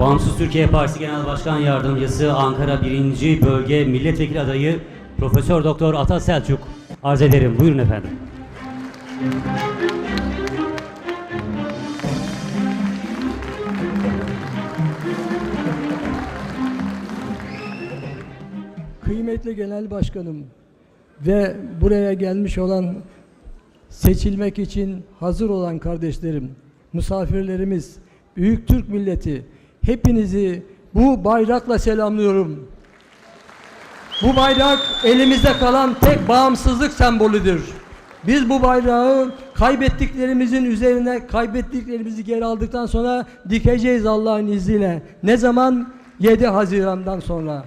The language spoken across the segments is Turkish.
Bağımsız Türkiye Partisi Genel Başkan Yardımcısı Ankara 1. Bölge Milletvekili adayı Profesör Doktor Ata Selçuk arz ederim. Buyurun efendim. Kıymetli Genel Başkanım ve buraya gelmiş olan seçilmek için hazır olan kardeşlerim, misafirlerimiz, Büyük Türk milleti hepinizi bu bayrakla selamlıyorum. Bu bayrak elimizde kalan tek bağımsızlık sembolüdür. Biz bu bayrağı kaybettiklerimizin üzerine kaybettiklerimizi geri aldıktan sonra dikeceğiz Allah'ın izniyle. Ne zaman? 7 Haziran'dan sonra.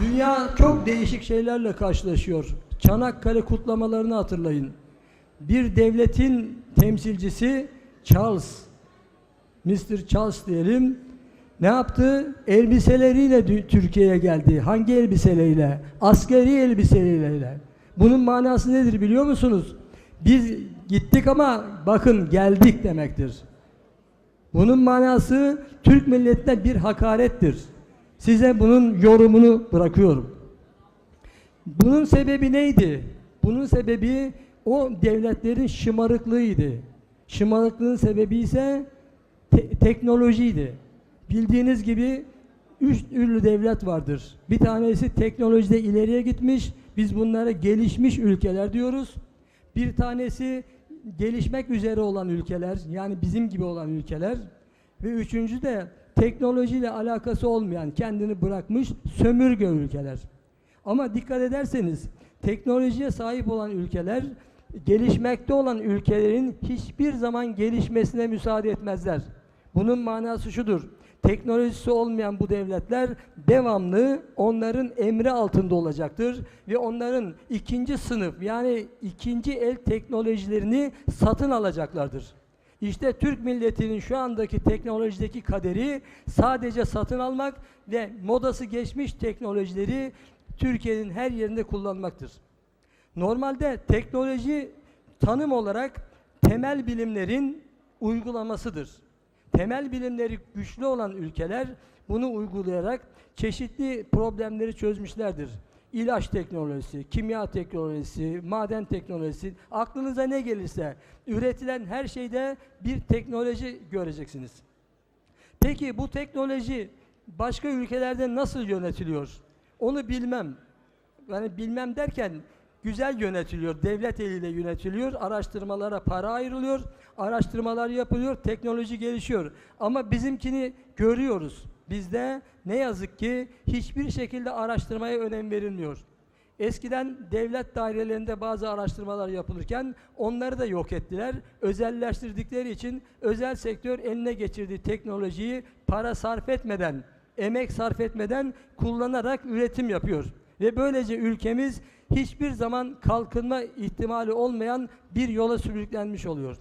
Dünya çok değişik şeylerle karşılaşıyor. Çanakkale kutlamalarını hatırlayın. Bir devletin temsilcisi Charles, Mr. Charles diyelim, ne yaptı? Elbiseleriyle Türkiye'ye geldi. Hangi elbiseleriyle? Askeri elbiseleriyle. Bunun manası nedir biliyor musunuz? Biz gittik ama bakın geldik demektir. Bunun manası Türk milletine bir hakarettir. Size bunun yorumunu bırakıyorum. Bunun sebebi neydi? Bunun sebebi o devletlerin şımarıklığıydı. Şımarıklığın sebebi ise te- teknolojiydi. Bildiğiniz gibi üç ünlü devlet vardır. Bir tanesi teknolojide ileriye gitmiş. Biz bunlara gelişmiş ülkeler diyoruz. Bir tanesi gelişmek üzere olan ülkeler, yani bizim gibi olan ülkeler. Ve üçüncü de teknolojiyle alakası olmayan, kendini bırakmış sömürge ülkeler. Ama dikkat ederseniz teknolojiye sahip olan ülkeler gelişmekte olan ülkelerin hiçbir zaman gelişmesine müsaade etmezler. Bunun manası şudur. Teknolojisi olmayan bu devletler devamlı onların emri altında olacaktır ve onların ikinci sınıf yani ikinci el teknolojilerini satın alacaklardır. İşte Türk milletinin şu andaki teknolojideki kaderi sadece satın almak ve modası geçmiş teknolojileri Türkiye'nin her yerinde kullanmaktır. Normalde teknoloji tanım olarak temel bilimlerin uygulamasıdır. Temel bilimleri güçlü olan ülkeler bunu uygulayarak çeşitli problemleri çözmüşlerdir. İlaç teknolojisi, kimya teknolojisi, maden teknolojisi, aklınıza ne gelirse üretilen her şeyde bir teknoloji göreceksiniz. Peki bu teknoloji başka ülkelerde nasıl yönetiliyor? Onu bilmem. Yani bilmem derken güzel yönetiliyor, devlet eliyle yönetiliyor, araştırmalara para ayrılıyor, araştırmalar yapılıyor, teknoloji gelişiyor. Ama bizimkini görüyoruz. Bizde ne yazık ki hiçbir şekilde araştırmaya önem verilmiyor. Eskiden devlet dairelerinde bazı araştırmalar yapılırken onları da yok ettiler. Özelleştirdikleri için özel sektör eline geçirdiği teknolojiyi para sarf etmeden, emek sarf etmeden kullanarak üretim yapıyor. Ve böylece ülkemiz hiçbir zaman kalkınma ihtimali olmayan bir yola sürüklenmiş oluyor.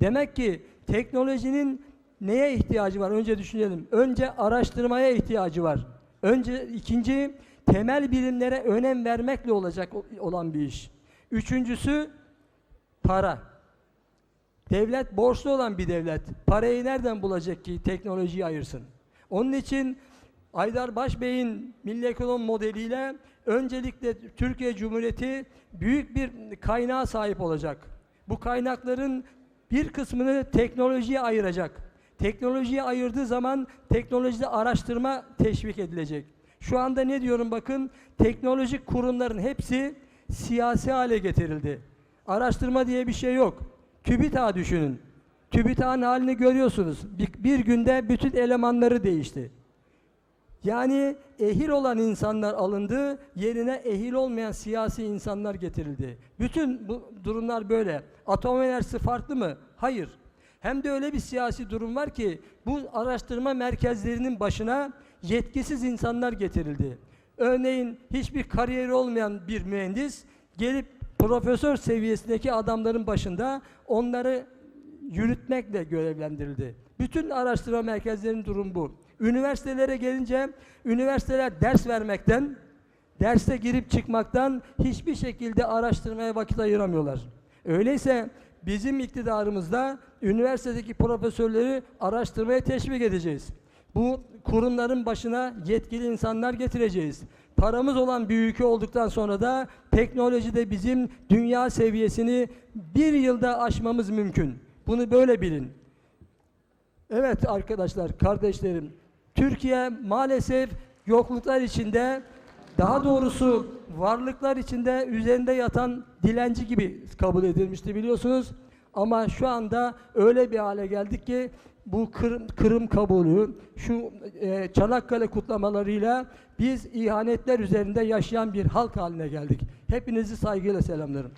Demek ki teknolojinin neye ihtiyacı var? Önce düşünelim. Önce araştırmaya ihtiyacı var. Önce ikinci temel bilimlere önem vermekle olacak olan bir iş. Üçüncüsü para. Devlet borçlu olan bir devlet. Parayı nereden bulacak ki teknolojiyi ayırsın? Onun için Aydar Başbey'in milli ekonomi modeliyle öncelikle Türkiye Cumhuriyeti büyük bir kaynağa sahip olacak. Bu kaynakların bir kısmını teknolojiye ayıracak. Teknolojiye ayırdığı zaman teknolojide araştırma teşvik edilecek. Şu anda ne diyorum bakın teknolojik kurumların hepsi siyasi hale getirildi. Araştırma diye bir şey yok. TÜBİTAK düşünün. TÜBİTAK'ın halini görüyorsunuz. Bir, bir günde bütün elemanları değişti. Yani ehil olan insanlar alındı, yerine ehil olmayan siyasi insanlar getirildi. Bütün bu durumlar böyle. Atom enerjisi farklı mı? Hayır. Hem de öyle bir siyasi durum var ki bu araştırma merkezlerinin başına yetkisiz insanlar getirildi. Örneğin hiçbir kariyeri olmayan bir mühendis gelip profesör seviyesindeki adamların başında onları yürütmekle görevlendirildi. Bütün araştırma merkezlerinin durum bu. Üniversitelere gelince üniversiteler ders vermekten, derse girip çıkmaktan hiçbir şekilde araştırmaya vakit ayıramıyorlar. Öyleyse bizim iktidarımızda üniversitedeki profesörleri araştırmaya teşvik edeceğiz. Bu kurumların başına yetkili insanlar getireceğiz. Paramız olan bir ülke olduktan sonra da teknolojide bizim dünya seviyesini bir yılda aşmamız mümkün. Bunu böyle bilin. Evet arkadaşlar, kardeşlerim. Türkiye maalesef yokluklar içinde, daha doğrusu varlıklar içinde üzerinde yatan dilenci gibi kabul edilmişti biliyorsunuz. Ama şu anda öyle bir hale geldik ki bu Kırım, Kırım kabulü, şu e, Çanakkale kutlamalarıyla biz ihanetler üzerinde yaşayan bir halk haline geldik. Hepinizi saygıyla selamlarım.